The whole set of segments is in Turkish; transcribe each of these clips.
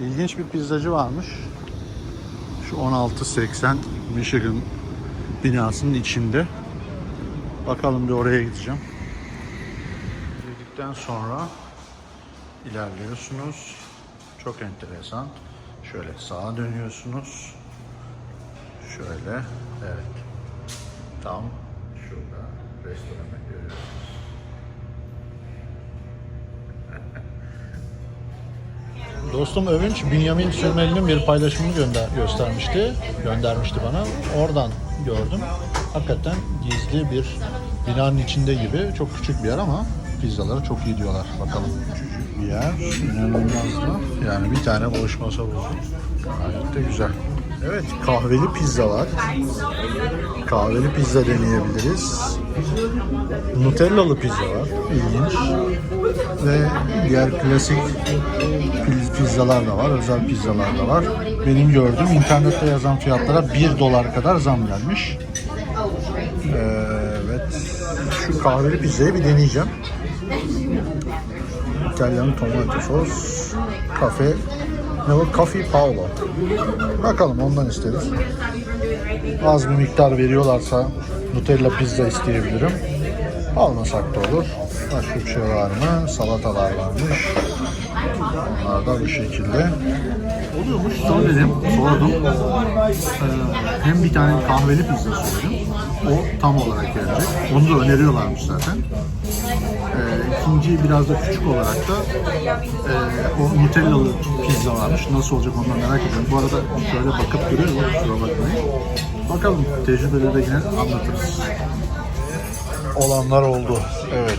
ilginç bir pizzacı varmış. Şu 1680 Michigan binasının içinde. Bakalım bir oraya gideceğim. Girdikten sonra ilerliyorsunuz. Çok enteresan. Şöyle sağa dönüyorsunuz. Şöyle, evet. Tam şurada restoranı görüyorsunuz. Dostum Övünç, Bünyamin Sürmeli'nin bir paylaşımını gönder göstermişti, göndermişti bana. Oradan gördüm. Hakikaten gizli bir binanın içinde gibi. Çok küçük bir yer ama pizzaları çok iyi diyorlar. Bakalım. Küçük bir yer, inanılmaz da. Yani bir tane masa buldum. Gayet de güzel. Evet, kahveli pizzalar. Kahveli pizza deneyebiliriz. Nutellalı pizza var. İlginç. Ve diğer klasik piz- pizzalar da var. Özel pizzalar da var. Benim gördüğüm internette yazan fiyatlara 1 dolar kadar zam gelmiş. Ee, evet. Şu kahveli pizzayı bir deneyeceğim. İtalyan tomato sos, kafe, ne o? Cafe Paolo. Bakalım ondan isteriz. Az bir miktar veriyorlarsa Nutella pizza isteyebilirim. Almasak da olur. Başka bir şey var mı? Salatalar varmış. Onlar da bu şekilde. Oluyormuş. Söyledim, sordum. Ee, hem bir tane kahveli pizza söyledim. O tam olarak gelecek. Onu da öneriyorlarmış zaten. Ee, ikinci biraz da küçük olarak da e, o Nutellalı pizza varmış. Nasıl olacak ondan merak ediyorum. Bu arada şöyle bakıp duruyorum. Kusura bakmayın. Bakalım tecrübeleri de yine anlatırız. Olanlar oldu. Evet.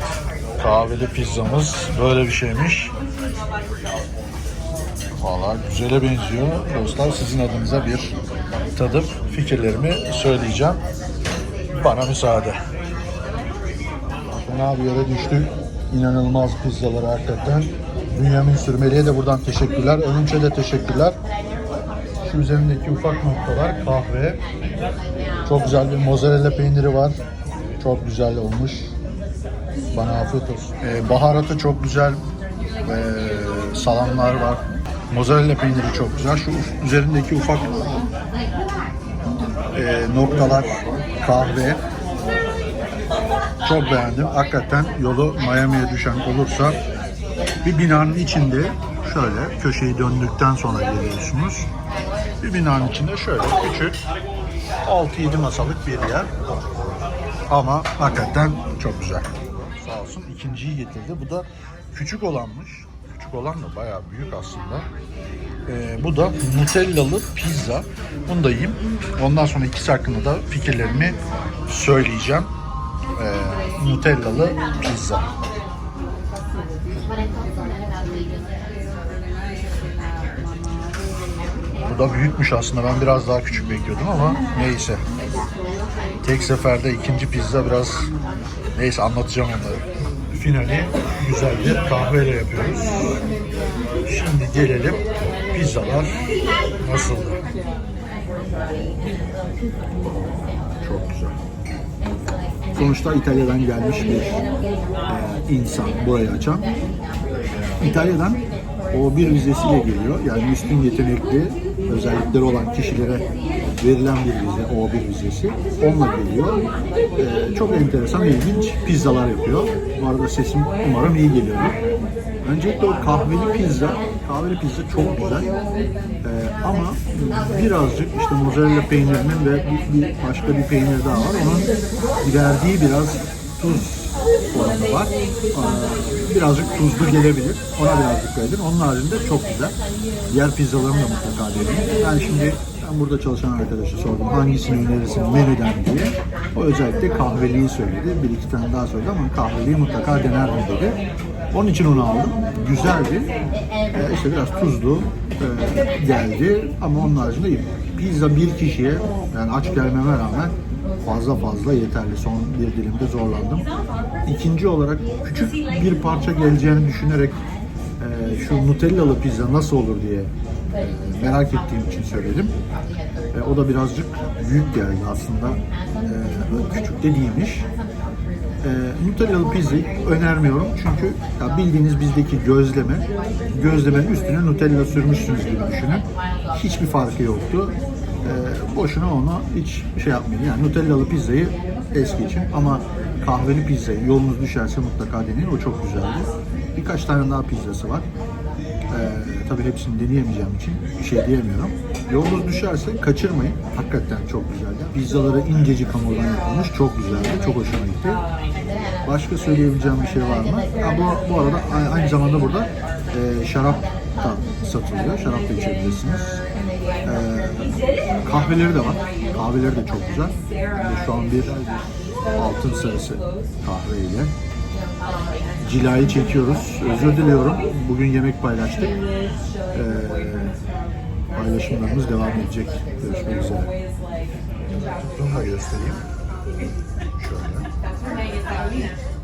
Kahveli pizzamız böyle bir şeymiş. Valla güzele benziyor. Dostlar sizin adınıza bir tadıp fikirlerimi söyleyeceğim. Bana müsaade. Fena bir yere düştük. İnanılmaz pizzalar hakikaten. Bünyamin Sürmeli'ye de buradan teşekkürler. Önünç'e de teşekkürler. Şu üzerindeki ufak noktalar kahve. Çok güzel bir mozzarella peyniri var. Çok güzel olmuş. Bana afiyet olsun. Ee, baharatı çok güzel. Ee, salamlar var. Mozzarella peyniri çok güzel. Şu üzerindeki ufak e, noktalar kahve. Çok beğendim. Hakikaten yolu Miami'ye düşen olursa bir binanın içinde şöyle köşeyi döndükten sonra geliyorsunuz. Bir binanın içinde şöyle küçük 6-7 masalık bir yer. Ama hakikaten çok güzel. Sağ olsun ikinciyi getirdi. Bu da küçük olanmış. Küçük olan da bayağı büyük aslında. Ee, bu da Nutellalı pizza. Bunu da yiyeyim. Ondan sonra ikisi hakkında da fikirlerimi söyleyeceğim. Ee, Nutellalı pizza. Bu da büyükmüş aslında. Ben biraz daha küçük bekliyordum ama neyse. Tek seferde ikinci pizza biraz neyse anlatacağım onları. Finali güzel bir kahveyle yapıyoruz. Şimdi gelelim pizzalar nasıldı? Çok güzel. Sonuçta İtalya'dan gelmiş bir e, insan burayı açan. İtalya'dan o bir vizesiyle geliyor. Yani üstün yetenekli özellikleri olan kişilere verilen bir vize, o bir vizesi. Onunla geliyor. Ee, çok enteresan, ilginç pizzalar yapıyor. Bu arada sesim umarım iyi geliyor. Öncelikle o kahveli pizza, kahveli pizza çok güzel. Ee, ama birazcık işte mozzarella peynirinin ve bir, bir başka bir peynir daha var. Onun verdiği biraz tuz oranı var. Ee, Birazcık tuzlu gelebilir. Ona biraz dikkat edin. Onun haricinde çok güzel. Diğer pizzalarını da mutlaka deneyin. Ben şimdi ben burada çalışan arkadaşa sordum hangisini önerirsin menüden diye. O özellikle kahveliyi söyledi. Bir iki tane daha söyledi ama kahveliyi mutlaka denerdim dedi. Onun için onu aldım. Güzeldi. Ee, işte biraz tuzlu e, geldi ama onun haricinde iyi. Pizza bir kişiye yani aç gelmeme rağmen fazla fazla yeterli. Son bir dilimde zorlandım. İkinci olarak küçük bir parça geleceğini düşünerek e, şu Nutellalı pizza nasıl olur diye merak ettiğim için söyledim. E, o da birazcık büyük geldi aslında. E, küçük de değilmiş. Ee, Nutellalı pizzayı önermiyorum çünkü ya bildiğiniz bizdeki gözleme, gözlemenin üstüne Nutella sürmüşsünüz gibi düşünün. Hiçbir farkı yoktu. Ee, boşuna onu hiç şey yapmayın. Yani Nutellalı pizzayı es geçin ama kahveli pizzayı yolunuz düşerse mutlaka deneyin. O çok güzeldi. Birkaç tane daha pizzası var. Ee, tabii hepsini deneyemeyeceğim için bir şey diyemiyorum. Yolunuz düşerse kaçırmayın. Hakikaten çok güzeldi. Pizzaları incecik hamurdan yapılmış. Çok güzeldi. Çok hoşuma gitti. Başka söyleyebileceğim bir şey var mı? Ha, bu, bu arada aynı zamanda burada e, şarap da satılıyor. Şarap da içebilirsiniz. Ee, kahveleri de var. Kahveleri de çok güzel. Şu an bir altın sarısı kahveyle cilayı çekiyoruz. Özür diliyorum. Bugün yemek paylaştık. Ee, paylaşımlarımız devam edecek. Görüşmek üzere. Bunu göstereyim. Şöyle.